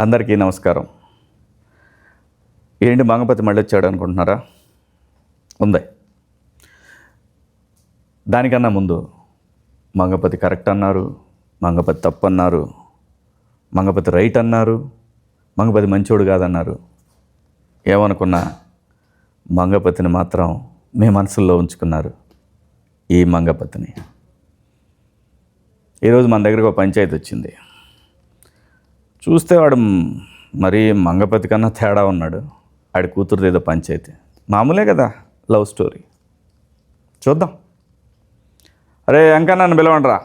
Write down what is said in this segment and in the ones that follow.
అందరికీ నమస్కారం. ఏంటి మంగపతి మళ్ళీ వచ్చాడు అనుకుంటున్నారా? ఉంది. దానికన్నా ముందు మంగపతి కరెక్ట్ అన్నారు మంగపతి తప్పు అన్నారు మంగపతి రైట్ అన్నారు మంగపతి మంచోడు కాదన్నారు. ఏమనుకున్నా మంగపతిని మాత్రం మీ మనసుల్లో ఉంచుకున్నారు ఈ మంగపతిని. ఈరోజు మన దగ్గరకు ఒక పంచాయతీ వచ్చింది. చూస్తే వాడు మరీ మంగపతి కన్నా తేడా ఉన్నాడు. ఆడి కూతురుది ఏదో పంచాయితీ మామూలే కదా లవ్ స్టోరీ. చూద్దాం. అరే ఇంకా నన్ను పిలవండిరా.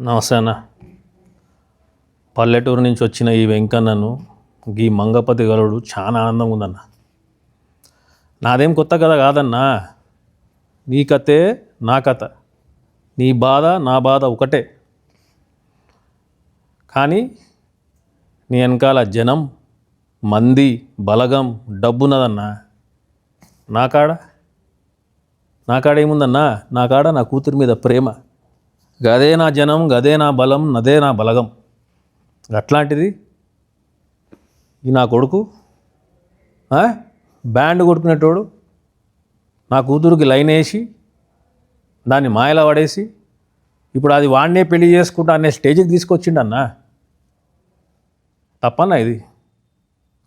నమస్తే అన్న. పల్లెటూరు నుంచి వచ్చిన ఈ వెంకన్నను ఈ మంగపతి గలుడు చాలా ఆనందంగా ఉందన్న. నాదేం కొత్త కథ కాదన్నా. నీ కథే నా కథ. నీ బాధ నా బాధ ఒకటే. కానీ నీ వెనకాల జనం మంది బలగం డబ్బున్నదన్నా. నా కాడ? నా కాడ ఏముందన్నా? నా కాడ నా కూతురి మీద ప్రేమ. గదే నా జనం గదే నా బలం నదే నా బలగం. అట్లాంటిది? ఈ నా కొడుకు? బ్యాండ్ కొట్టుకునేటోడు నా కూతురుకి లైన్ వేసి దాన్ని మాయలా పడేసి ఇప్పుడు అది వాడినే పెళ్ళి చేసుకుంటా అనే స్టేజ్కి తీసుకొచ్చిండన్నా? తప్పన్నా ఇది?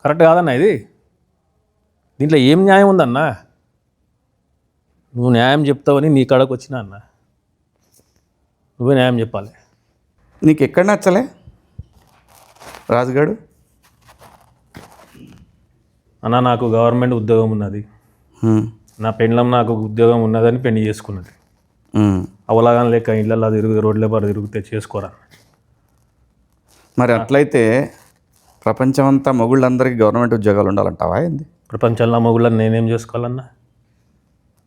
కరెక్ట్ కాదన్నా ఇది? దీంట్లో ఏం న్యాయం ఉందన్నా? నువ్వు న్యాయం చెప్తావని నీ కాడకు వచ్చినా అన్నా. నువ్వే న్యాయం చెప్పాలి. నీకు ఎక్కడ నచ్చలే? రాజుగాడు? అన్న నాకు గవర్నమెంట్ ఉద్యోగం ఉన్నది. నా పెండ్లం నాకు ఉద్యోగం ఉన్నదని పెళ్ళి చేసుకున్నది. అవలాగా లేక ఇళ్ళల్లో తిరుగు రోడ్ల బారు తిరిగితే చేసుకోరా? మరి అట్లయితే ప్రపంచమంతా మొగుళ్ళందరికీ గవర్నమెంట్ ఉద్యోగాలు ఉండాలంటావా ఏంది? ప్రపంచంలో మొగుళ్ళని నేనేం చేసుకోవాలన్నా?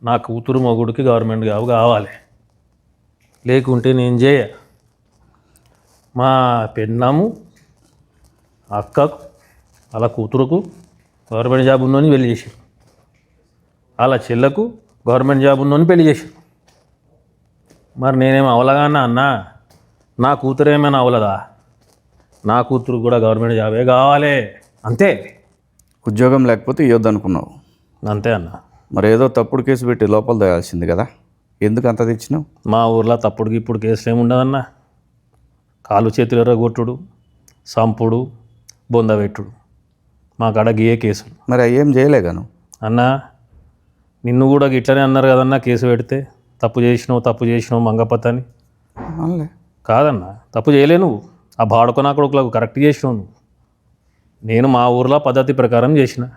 నా కూతురు మొగుడికి గవర్నమెంట్ జాబ్ కావాలి. లేకుంటే నేను చేయ. మా పెన్నాము అక్కకు అలా కూతురుకు గవర్నమెంట్ జాబ్ ఉన్నోని పెళ్ళి చేశారు అలా చెల్లకు గవర్నమెంట్ జాబ్ ఉన్నోని పెళ్ళి చేశారు మరి నేనేం అవలగానా అన్నా? నా కూతురు ఏమైనా అవలదా? నా కూతురు కూడా గవర్నమెంట్ జాబే కావాలి. అంతే. ఉద్యోగం లేకపోతే ఇవ్వద్దు అనుకున్నావు. అంతే అన్న. మరి ఏదో తప్పుడు కేసు పెట్టి లోపల తేయాల్సింది కదా. ఎందుకు అంత తెచ్చినావు? మా ఊర్లో తప్పుడుకి ఇప్పుడు కేసులు ఏమి ఉండదన్న. కాలు చేతులు ఎర్రగొట్టుడు సంపుడు బొందబెట్టుడు మా కాడ గియే కేసులు. మరి ఏం చేయలేగాను అన్న నిన్ను కూడా గిట్లనే అన్నారు కదన్నా కేసు పెడితే. తప్పు చేసినావు తప్పు చేసినావు మంగపత్ అని కాదన్న తప్పు చేయలే నువ్వు. ఆ బాడుకొని కొడుకులకు కరెక్ట్ చేసినావు నువ్వు. నేను మా ఊర్లో పద్ధతి ప్రకారం చేసిన.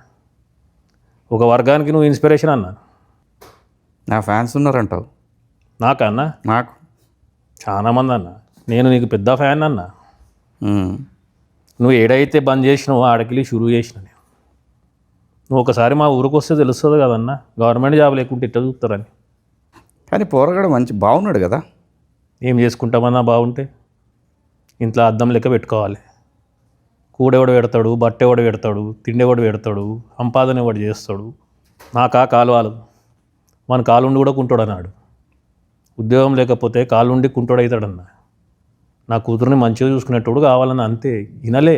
ఒక వర్గానికి నువ్వు ఇన్స్పిరేషన్ అన్న? నా ఫ్యాన్స్ ఉన్నారంటావు. నాకు చాలా మంది అన్న. నేను నీకు పెద్ద ఫ్యాన్ అన్న. నువ్వు ఏడైతే బంద్ చేసినావో ఆడకెళ్ళి షురువు చేసిన నేను. నువ్వు ఒకసారి మా ఊరికి వస్తే తెలుస్తుంది కదన్న. గవర్నమెంట్ జాబ్ లేకుంటే ఇట్లా చూస్తారని. కానీ పోరగాడు మంచి బాగున్నాడు కదా. ఏం చేసుకుంటామన్నా బాగుంటే ఇంట్లో అద్దం లెక్క పెట్టుకోవాలి. కూడెవడు పెడతాడు బట్టెవడు పెడతాడు తిండెవడు పెడతాడు సంపాదన ఎవడు చేస్తాడు నాకా కాలువాలు మన కాలుండి కూడా కుంటాడు అన్నాడు ఉద్యోగం లేకపోతే కాలుండి కుంటోడు అవుతాడన్న నా కూతురుని మంచిగా చూసుకునేటోడు కావాలన్న అంతే వినలే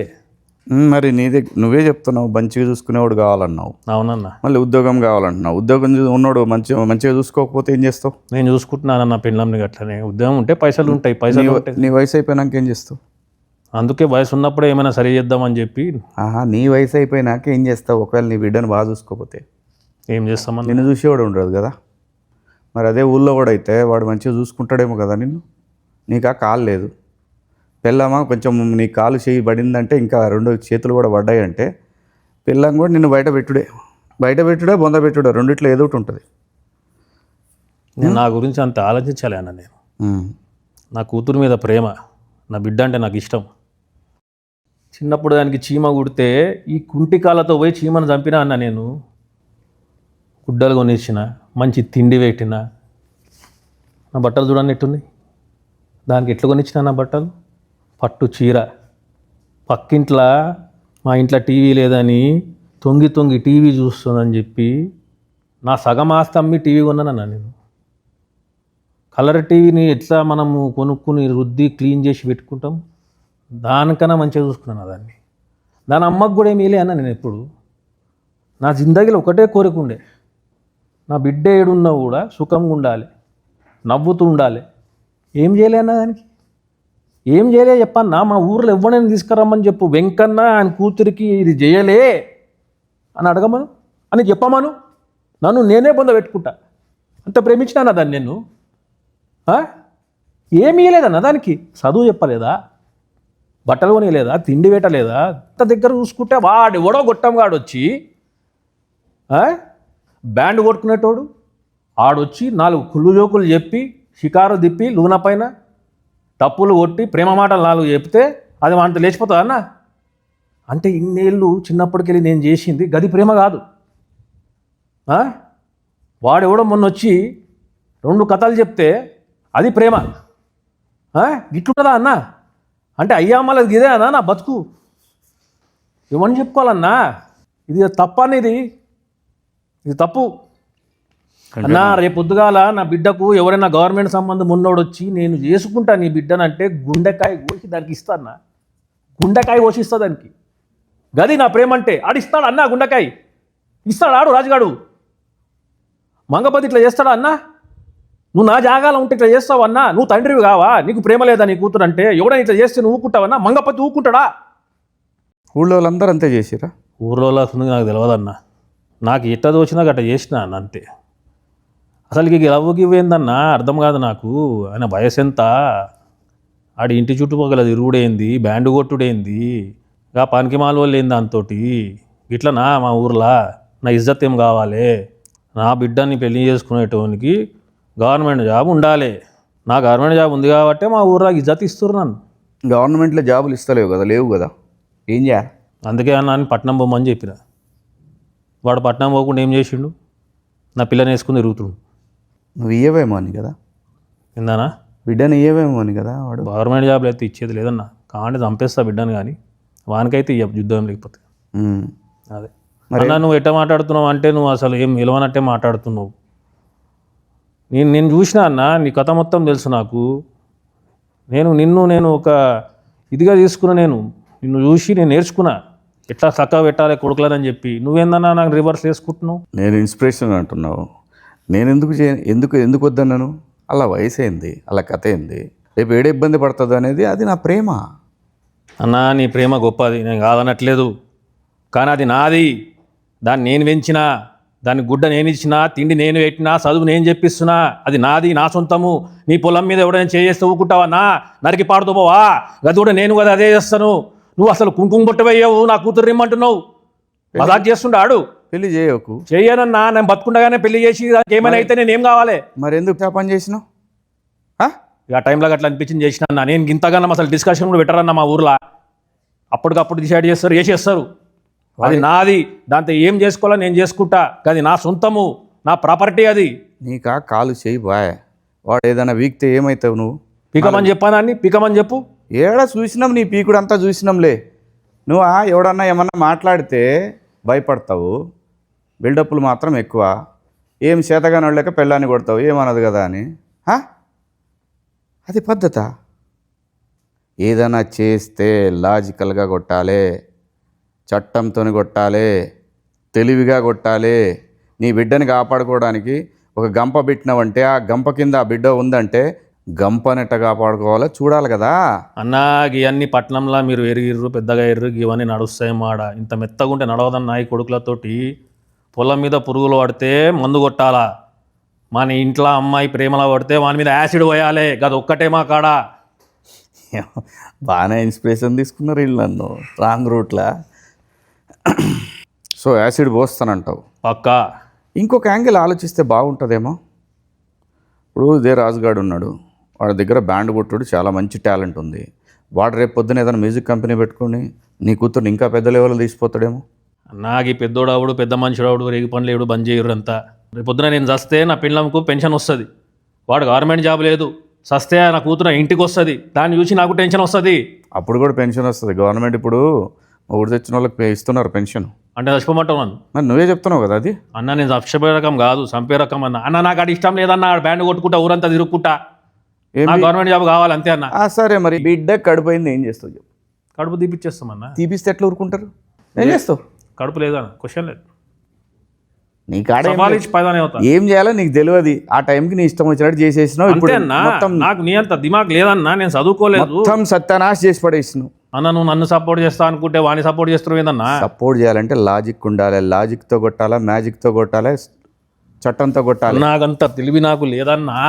మరి నీ దగ్గర నువ్వే చెప్తున్నావు మంచిగా చూసుకునేవాడు కావాలన్నావు. అవునన్నా. మళ్ళీ ఉద్యోగం కావాలంటున్నావు. ఉద్యోగం ఉన్నోడు మంచిగా మంచిగా చూసుకోకపోతే ఏం చేస్తావు? నేను చూసుకుంటున్నాను నా పెళ్ళంని అట్లనే ఉద్యోగం ఉంటే పైసలు ఉంటాయి పైసలు నీ వయసు అయిపోయినాక ఏం చేస్తావు? అందుకే వయసు ఉన్నప్పుడే ఏమైనా సరి చేద్దామని చెప్పి. ఆహా నీ వయసు అయిపోయినాక ఏం చేస్తావు? ఒకవేళ నీ బిడ్డను బాగా చూసుకోకపోతే. ఏం చేస్తామని నిన్ను చూసేవాడు ఉండదు కదా. మరి అదే ఊళ్ళో కూడా అయితే వాడు మంచిగా చూసుకుంటాడేమో కదా నిన్ను. నీకు ఆ కాలు లేదు. పిల్లమా కొంచెం నీ కాలు చేయి పడిందంటే ఇంకా రెండు చేతులు కూడా పడ్డాయి అంటే పిల్లం కూడా నిన్ను బయట పెట్టుడే. బయట పెట్టుడే బొంద పెట్టుడే. రెండిట్లో ఏదో ఒకటి ఉంటుంది. నేను నా గురించి అంత ఆలోచించాలి అన్న నేను. నా కూతురు మీద ప్రేమ నా బిడ్డ అంటే నాకు ఇష్టం. చిన్నప్పుడు దానికి చీమ కుడితే ఈ కుంటి కాళ్ళతో పోయి చీమను చంపినా అన్న నేను. గుడ్డలు కొనిచ్చిన మంచి తిండి పెట్టిన. నా బట్టలు చూడండి ఎట్టున్నాయి దానికి ఎట్లు కొనిచ్చిన నా బట్టలు? పట్టు చీర. పక్కింట్ల మా ఇంట్లో టీవీ లేదని తొంగి తొంగి టీవీ చూస్తుందని చెప్పి నా సగం ఆస్తి అమ్మి టీవీ కొన్నానన్నా నేను. కలర్ టీవీని ఎట్లా మనము కొనుక్కుని రుద్ది క్లీన్ చేసి పెట్టుకుంటాం? దానికన్నా మంచిగా చూసుకున్నాను దాన్ని. దాని అమ్మకు కూడా ఏమీ అన్న నేను ఎప్పుడు. నా జిందగీలో ఒకటే కోరిక ఉండే. నా బిడ్డ ఏడున్నా కూడా సుఖంగా ఉండాలి. నవ్వుతూ ఉండాలి. ఏం చేయలే అన్న దానికి? ఏం చేయలే చెప్పన్నా మా ఊర్లో ఎవరైనా తీసుకురమ్మని చెప్పు. వెంకన్న ఆయన కూతురికి ఇది చేయలే అని అడగమను. అని చెప్పమను. నన్ను నేనే పొంద పెట్టుకుంటా. అంత ప్రేమించినానా దాన్ని నేను? ఆ? ఏమీ లేదన్న దానికి? చదువు చెప్పలేదా? బట్టలు కొనియలేదా తిండి పెట్టలేదా అంత దగ్గర చూసుకుంటే వాడు ఎవడో గొట్టం వాడు వచ్చి బ్యాండ్ కొట్టుకునేటోడు. ఆడొచ్చి నాలుగు కుళ్ళు జోకులు చెప్పి షికారు తిప్పి లూన పైన తప్పులు కొట్టి ప్రేమ మాటలు నాలుగు చెప్తే అది అంత లేచిపోతుందా అన్న? అంటే ఇన్నేళ్ళు చిన్నప్పటికెళ్ళి నేను చేసింది గది ప్రేమ కాదు. వాడెవడో మొన్న వచ్చి రెండు కథలు చెప్తే అది ప్రేమ. ఆ? గిట్లుంటుందా అన్న? అంటే అయ్యా మళ్ళీ ఇదే అన్నా నా బతుకు. ఇవన్నీ చెప్పుకోవాలన్నా? ఇది తప్ప అనేది. ఇది తప్పు. అన్నా రేపు పొద్దుగాల నా బిడ్డకు ఎవరైనా గవర్నమెంట్ సంబంధం ఉన్నోడు వచ్చి నేను చేసుకుంటా నీ బిడ్డనంటే గుండెకాయ కోసి దానికి ఇస్తానా గుండెకాయ కోసి ఇస్తా దానికి. గది నా ప్రేమ అంటే ఆడిస్తాడు అన్నా గుండెకాయ? ఇస్తాడు ఆడు రాజుగాడు? మంగపతి ఇట్లా చేస్తాడా అన్నా? నువ్వు నా జాగాలో ఉంటే ఇట్లా చేస్తావు అన్నా? నువ్వు తండ్రివి కావా? నీకు ప్రేమ లేదా నీ కూతురు అంటే ఎవడైనా ఇట్లా చేస్తే నువ్వు ఊకుంటావన్నా మంగపతి ఊకుంటాడా? ఊళ్ళో వాళ్ళందరూ అంతే చేసిరా ఊర్లో నాకు తెలియదన్నా నాకు ఎట్ట దోచినా గట్ట చేసిన అన్న అంతే. అసలు ఇక లవ్వుకి ఇవ్వేందన్నా? అర్థం కాదు నాకు. ఆయన వయసు ఎంత ఆడి ఇంటి చుట్టుపక్కల తిరుగుడేంది? బ్యాండ్ కొట్టుడేంది? ఇంకా పనికి మాల వాళ్ళు ఏంది దాంతోటి? ఇట్లనా మా ఊర్లో? నా ఇజ్జత్ ఏం కావాలి? నా బిడ్డని పెళ్ళి చేసుకునేటోనికి గవర్నమెంట్ జాబ్ ఉండాలి. నా గవర్నమెంట్ జాబ్ ఉంది కాబట్టి మా ఊర్లో ఇజ్జత్ ఇస్తున్నారు నన్ను. గవర్నమెంట్లో జాబులు ఇస్తలేవు కదా లేవు కదా? ఏం చేయాలి? అందుకే అన్న అని పట్నం పోమని చెప్పిన. వాడు పట్నం పోకుండా ఏం చేసిండు? నా పిల్లని వేసుకుని తిరుగుతుండు. నువ్వు ఇయ్యవేమో అని కదా. ఇందానా బిడ్డని ఇయ్యవేమో అని కదా వాడు. గవర్నమెంట్ జాబ్లో అయితే ఇచ్చేది లేదన్న. కావాలంటే చంపేస్తా బిడ్డను కానీ వానికైతే ఇయ్య యుద్ధం లేకపోతే. అదే. అన్న నువ్వు ఎట్ట మాట్లాడుతున్నావు అంటే నువ్వు అసలు ఏం విలువనట్టే మాట్లాడుతున్నావు. నేను నేను చూసినా అన్న నీ కథ మొత్తం తెలుసు నాకు. నేను నిన్ను నేను ఒక ఇదిగా తీసుకున్నా నేను. నిన్ను చూసి నేను నేర్చుకున్నా. ఎట్లా చక్కగా పెట్టాలి కొడుకులని చెప్పి. నువ్వేందన్నా నాకు రివర్స్ వేసుకుంటున్నావు నేను ఇన్స్పిరేషన్ అంటున్నావు. నేను ఎందుకు చే ఎందుకు ఎందుకు వద్దన్నాను? అలా వయసు అయింది అలా కథ అయింది రేపు ఏడ ఇబ్బంది పడుతుంది అనేది అది నా ప్రేమ. అన్నా నీ ప్రేమ గొప్పది నేను కాదనట్లేదు. కానీ అది నాది. దాన్ని నేను పెంచినా దాని గుడ్డ నేను ఇచ్చినా తిండి నేను పెట్టినా చదువు నేను చెప్పిస్తున్నా అది నాది నా సొంతము. నీ పొలం మీద ఎవడైనా చేస్తే ఊకుంటావా నా నరికి పాడుతూ పోవా? గది కూడా నేను కదా అదే చేస్తాను. నువ్వు అసలు కుంకుమ బుట్ట వేయవు నా కూతురు రిమ్మంటున్నావు. మజాక్ చేస్తుండాడు పెళ్ళి చేయకు. చెయ్యనన్నా నేను బతుకుండగానే పెళ్ళి చేసి దానికి ఏమైనా అయితే నేను ఏం కావాలి? మరి ఎందుకు పని చేసినావు? ఆ? ఇక టైంలో అట్లా అనిపించింది చేసిన అన్న నేను ఇంతగానో అసలు డిస్కషన్ కూడా పెట్టరన్న మా ఊర్లో. అప్పటికప్పుడు డిసైడ్ చేస్తారు చేసేస్తారు అది నాది. దాంతో ఏం చేసుకోవాలో నేను చేసుకుంటా. అది నా సొంతము నా ప్రాపర్టీ అది. నీకా కాలు చేయి బాయ్. వాడు ఏదైనా వీక్తే ఏమవుతావు నువ్వు? పికమని చెప్పానని పికమని చెప్పు. ఏడా చూసినాం నీ పీకుడు అంతా చూసినాంలే. నువ్వు ఆ ఎవడన్నా ఏమన్నా మాట్లాడితే భయపడతావు? బిల్డప్లు మాత్రం ఎక్కువ. ఏం చేతగాని నడలేక పెళ్ళాన్ని కొడతావు ఏమనదు కదా అని. అది పద్ధత? ఏదైనా చేస్తే లాజికల్గా కొట్టాలి చట్టంతో కొట్టాలి తెలివిగా కొట్టాలి. నీ బిడ్డని కాపాడుకోవడానికి ఒక గంప పెట్టినావంటే ఆ గంప కింద ఆ బిడ్డ ఉందంటే గంపనెట్ట కాపాడుకోవాలో? చూడాలి కదా. అన్నా ఇవన్నీ పట్నంలో మీరు ఎరిగిర్రు పెద్దగా ఎర్రు ఇవన్నీ నడుస్తాయి మాడ. ఇంత మెత్తగా ఉంటే నడవదన్న ఈ కొడుకులతోటి? పొలం మీద పురుగులు పడితే మందు కొట్టాలా? మన ఇంట్లో అమ్మాయి ప్రేమలో పడితే వాని మీద యాసిడ్ పోయాలి. గది ఒక్కటే మా కాడ. బాగానే ఇన్స్పిరేషన్ తీసుకున్నారు వీళ్ళు నన్ను. రాంగ్ రూట్లా. సో యాసిడ్ పోస్తానంటావు. పక్కా. ఇంకొక యాంగిల్ ఆలోచిస్తే బాగుంటుందేమో? ఇప్పుడు ఇదే రాజుగాడు ఉన్నాడు. వాడి దగ్గర బ్యాండ్ కొట్టుడు చాలా మంచి టాలెంట్ ఉంది. వాడు రేపు పొద్దున ఏదైనా మ్యూజిక్ కంపెనీ పెట్టుకొని నీ కూతుర్ని ఇంకా పెద్ద లెవెల్లో తీసిపోతాడేమో? నాకు ఈ పెద్దోడావుడు పెద్ద మనుషుడావుడు రేగి పనులు ఏడు బంద్ చేయరు అంతా రేపు పొద్దున నేను చస్తే నా పిల్లలకు పెన్షన్ వస్తుంది. వాడు గవర్నమెంట్ జాబ్ లేదు. చస్తే నా కూతురు ఇంటికి వస్తుంది దాన్ని చూసి నాకు టెన్షన్ వస్తుంది. అప్పుడు కూడా పెన్షన్ వస్తుంది. గవర్నమెంట్ ఇప్పుడు ఊరు తెచ్చిన వాళ్ళకి ఇస్తున్నారు పెన్షన్. అంటే చచ్చిపోమంటావు నన్ను. మరి నువ్వే చెప్తున్నావు కదా అది? అన్న నేను చచ్చిపోయే రకం కాదు చంపే రకం అన్న. అన్న నాకు అది ఇష్టం లేదన్న. బ్యాండ్ కొట్టుకుంటా ఊరంతా నా గవర్నమెంట్ జాబ్ కావాలి అంతే అన్న. సరే మరి. బిడ్డ కడిపోయింది ఏం చేస్తావు చెప్పు. కడుపు తీపిచ్చేస్తామన్నా తీపిస్తే ఎట్లా ఊరుకుంటారు? ఏం చేస్తావు? కడుపు లేదా? క్వశ్చన్ లేదు. నీ కాడ ఏం చేయాలో నీకు తెలియదు. ఆ టైంకి నీ ఇష్టం వచ్చినట్టు చేసేసినావు. ఇప్పుడు మొత్తం నాకు నీ అంత దిమాగ్ లేదన్నా నేను చదువుకోలేదు. మొత్తం సత్యానాశ చేసి పడేసినావు. అన్న నువ్వు నన్ను సపోర్ట్ చేస్తా అనుకుంటే వాడిని సపోర్ట్ చేస్తున్నావు ఏందన్నా? సపోర్ట్ చేయాలంటే లాజిక్ ఉండాలి. లాజిక్తో కొట్టాలా? మ్యాజిక్తో కొట్టాలి? చట్టంతో కొట్టాలి? నాకంత తెలివి నాకు లేదన్నా.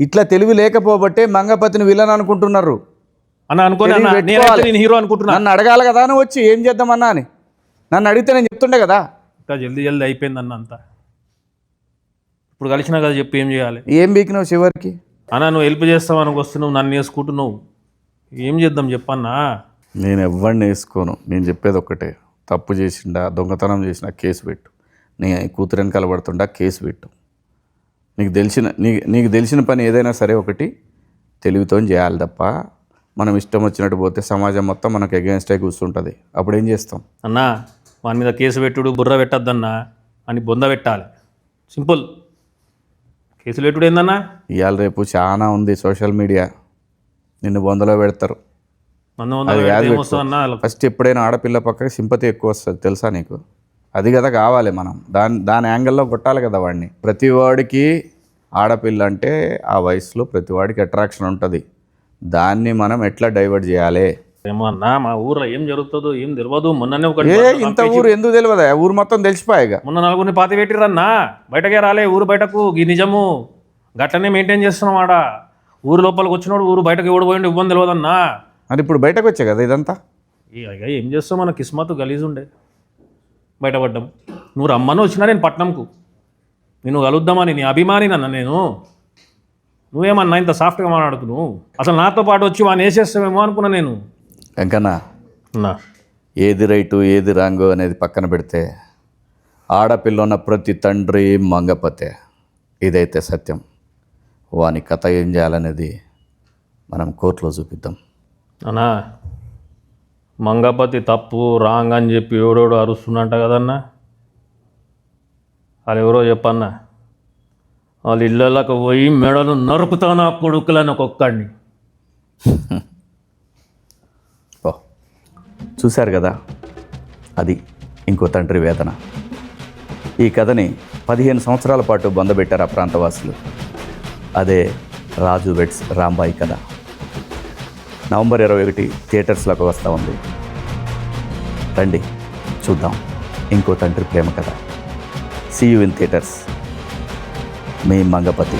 ఇట్లా తెలివి లేకపోబట్టే మంగపతిని విలన్ అనుకుంటున్నారు. అన్న అనుకోని నేను హీరో అనుకుంటున్నా. నన్ను అడగాలి కదా అని వచ్చి ఏం చేద్దామన్నా అని. నన్ను అడిగితే నేను చెప్తుండే కదా. ఇంకా జల్దీ జల్దీ అయిపోయింది అన్న అంతా. ఇప్పుడు కలిసినా కదా చెప్పి ఏం చేయాలి? ఏం బీకినావు చివరికి? అన్న నువ్వు హెల్ప్ చేస్తావు అనుకు వస్తున్నావు నన్ను వేసుకుంటున్నావు. ఏం చేద్దాం చెప్పన్నా? నేను ఎవరిని వేసుకోను. నేను చెప్పేది ఒక్కటే. తప్పు చేసిండా దొంగతనం చేసినా కేసు పెట్టు. నీ కూతురు వెనకాల పడుతుండా కేసు పెట్టు. నీకు తెలిసిన నీ నీకు తెలిసిన పని ఏదైనా సరే ఒకటి తెలివితో చేయాలి తప్ప మనం ఇష్టం వచ్చినట్టు పోతే సమాజం మొత్తం మనకు అగేన్స్ట్ అయి కూర్చుంటుంది. అప్పుడు ఏం చేస్తాం? అన్నా వాని మీద కేసు పెట్టుడు బుర్ర పెట్టద్దన్నా అని బొంద పెట్టాలి. సింపుల్. కేసులు పెట్టుడు ఏందన్నా? ఇవాళ రేపు చాలా ఉంది సోషల్ మీడియా. నిన్ను బొందలో పెడతారు. ఫస్ట్ ఎప్పుడైనా ఆడపిల్ల పక్కకి సింపతి ఎక్కువ వస్తుంది తెలుసా నీకు? అది కదా కావాలి మనం. దాని దాని యాంగిల్లో కొట్టాలి కదా వాడిని ప్రతి వాడికి ఆడపిల్ల అంటే ఆ వయసులో ప్రతి వాడికి అట్రాక్షన్ ఉంటుంది. దాన్ని మనం ఎట్లా డైవర్ట్ చేయాలి? ఏమో అన్నా మా ఊర్లో ఏం జరుగుతుందో ఏం తెలియదు మొన్ననే ఒకటి ఏ ఇంత ఊరు ఎందుకు తెలియదా ఊరు మొత్తం తెలిసిపోయాయిగా మొన్న నలుగురిని పాతి పెట్టిరన్నా బయటకే రాలే ఊరు బయటకు. ఈ నిజము. గట్లనే మెయింటైన్ చేస్తున్నాం ఆడ. ఊరు లోపలికి వచ్చినోడు ఊరు బయటకు ఎవడు పోయిండు ఇబ్బంది తెలియదన్నా మరి ఇప్పుడు బయటకు వచ్చే కదా ఇదంతా? ఇక ఏం చేస్తాం? మన కిస్మత్ గలీజ్ ఉండే. బయటపడ్డాం. నువ్వు రమ్మని వచ్చినా నేను పట్నంకు. నేను కలుద్దామని నీ అభిమాని నన్న నేను. నువ్వేమన్నా ఇంత సాఫ్ట్గా మాట్లాడుతున్నావు? అసలు నాతో పాటు వచ్చి వాడిని వేసేస్తామేమో అనుకున్నా నేను. వెంకన్నా ఏది రైటు ఏది రాంగు అనేది పక్కన పెడితే ఆడపిల్ల ఉన్న ప్రతి తండ్రి మంగపతే. ఇదైతే సత్యం. వాని కథ ఏం చేయాలనేది మనం కోర్టులో చూపిద్దాం. అన్నా మంగపతి తప్పు రాంగ్ అని చెప్పి ఎవడోడు అరుస్తున్నట్ట కదన్నా. వాళ్ళు ఎవరో చెప్పన్నా వాళ్ళ ఇళ్ళకి పోయి మెడలు నరుకుతా నా కొడుకులని ఒక్కొక్కడిని. చూశారు కదా? అది ఇంకో తండ్రి వేదన. ఈ కథని పదిహేను సంవత్సరాల పాటు బొందబెట్టారు ఆ ప్రాంతవాసులు. అదే రాజు వెట్స్ రాంబాయి కథ. నవంబర్ ఇరవై ఒకటి థియేటర్స్లోకి వస్తూ ఉంది. రండి చూద్దాం. ఇంకో తండ్రి ప్రేమ కథ. సీ యూ ఇన్ థియేటర్స్ మీ మంగపతి.